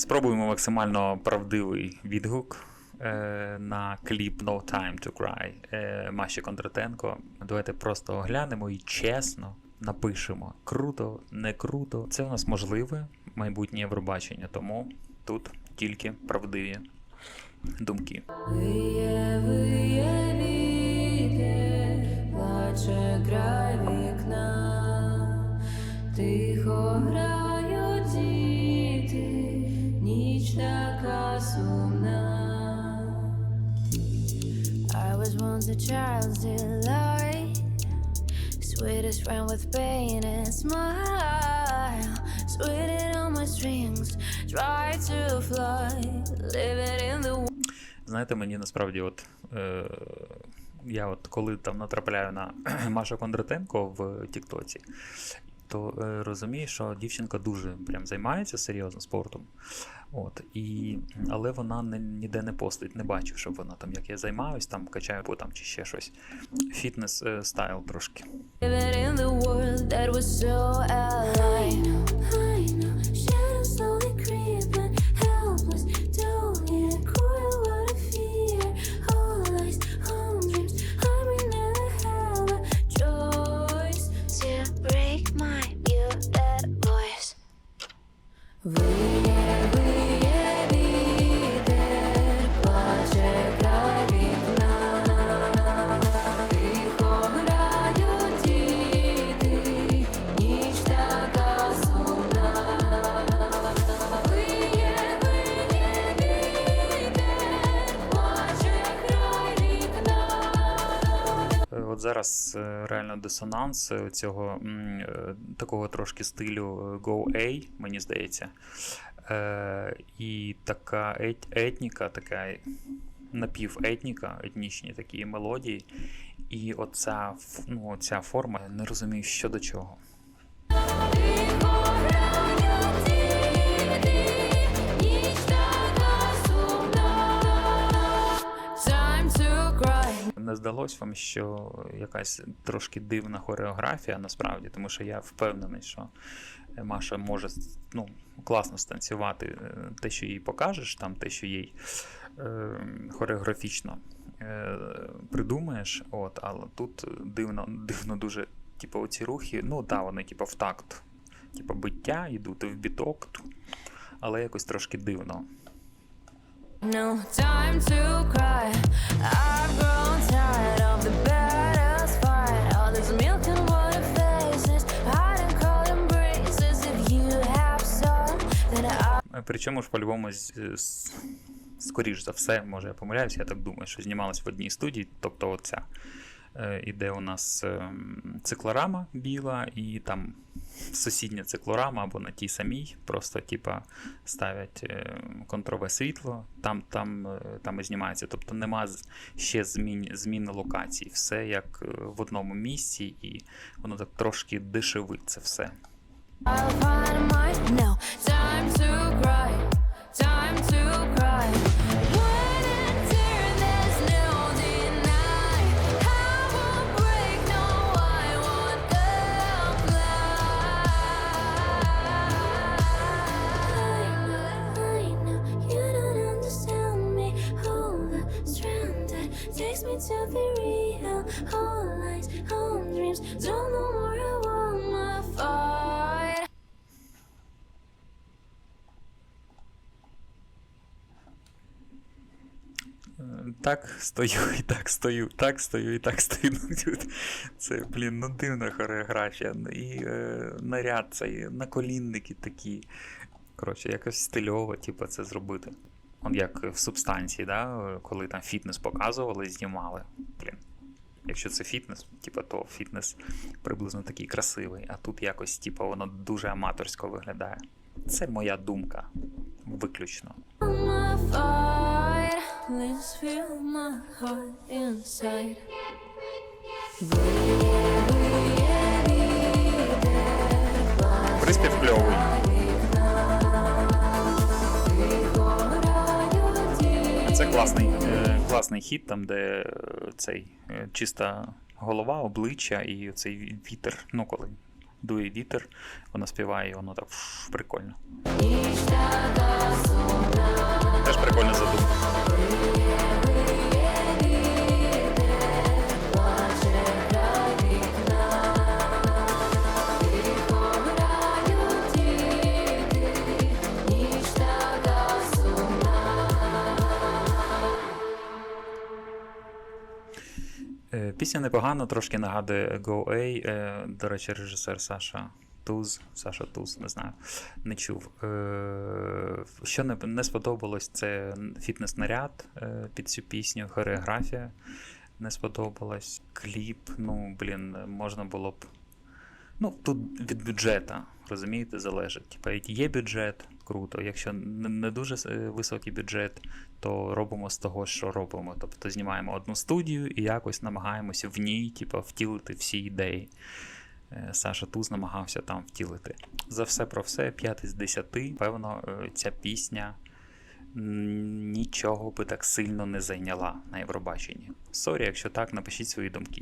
Спробуємо максимально правдивий відгук е, на кліп No Time to Cry е, Маші Кондратенко. Давайте просто оглянемо і чесно напишемо: круто, не круто. Це у нас можливе майбутнє Євробачення, тому тут тільки правдиві думки. Тихо грають was once a child's delight, sweetest friend with pain and smile, sweetened on my strings, try to fly, living in the Знаєте, мені насправді, от е, я от коли там натрапляю на Машу Кондратенко в Тіктоці, то е, розумієш, що дівчинка дуже прям займається серйозно спортом. От, і, але вона не, ніде не постить, не бачив, щоб вона там, як я займаюсь, там качаю по там чи ще щось. Фітнес е, стайл трошки. От зараз е, реально дисонанс е, цього е, такого трошки стилю Go A, мені здається. І така ет, етніка, така напіветніка, етнічні такі мелодії. І оця, ну, оця форма, не розумію, що до чого. Не здалось вам, що якась трошки дивна хореографія насправді, тому що я впевнений, що Маша може ну, класно станцювати е, те, що їй покажеш, там те, що їй е, хореографічно е, придумаєш. От, але тут дивно, дивно дуже, типу, оці рухи, ну так, вони типу, в такт, типу, биття, йдуть в біток, але якось трошки дивно. No time to cry. I've grown tired of the battles fight. All this milk and water faces, hiding cold embraces. If you have some, then I. Е, Причому ж по-любому, скоріш за все, може я помиляюсь, я так думаю, що знімалась в одній студії. Тобто, оця е, іде у нас ем, циклорама біла, і там сусідня циклорама або на тій самій, просто типа ставлять е, контрове світло, там, там, е, там і знімається. Тобто нема ще змін, зміни локацій. Все як е, в одному місці, і воно так трошки дешевить це все. Takes me to be real. All lies, all dreams. Don't know more. I want my fight. Так стою і так стою, так стою і так стою. Ну, Це, блін, ну дивна хореографія. Ну, І е, наряд цей, наколінники такі. Коротше, якось стильово, типу, це зробити. Як в субстанції, да? коли там фітнес показували, знімали. Блін. Якщо це фітнес, типу, то фітнес приблизно такий красивий, а тут якось, типу, воно дуже аматорсько виглядає. Це моя думка. Виключно. Приспів кльовий. Це класний, е, класний хіт, там, де е, цей е, чиста голова, обличчя і цей вітер. Ну, коли дує вітер, вона співає, і воно так фш, прикольно. Пісня непогана, трошки нагадує Go A. Е, До речі, режисер Саша Туз, Саша Туз, не знаю, не чув. Е, Що не, не сподобалось, це фітнес-наряд е, під цю пісню, хореографія не сподобалась. Кліп, ну, блін, можна було б. Ну, тут від бюджету, розумієте, залежить. Типа, є бюджет, круто. Якщо не дуже е, високий бюджет, то робимо з того, що робимо. Тобто знімаємо одну студію і якось намагаємося в ній, типа, втілити всі ідеї. Е, Саша Туз намагався там втілити. За все про все, 5 з 10. Певно, е, ця пісня нічого би так сильно не зайняла на Євробаченні. Сорі, якщо так, напишіть свої думки.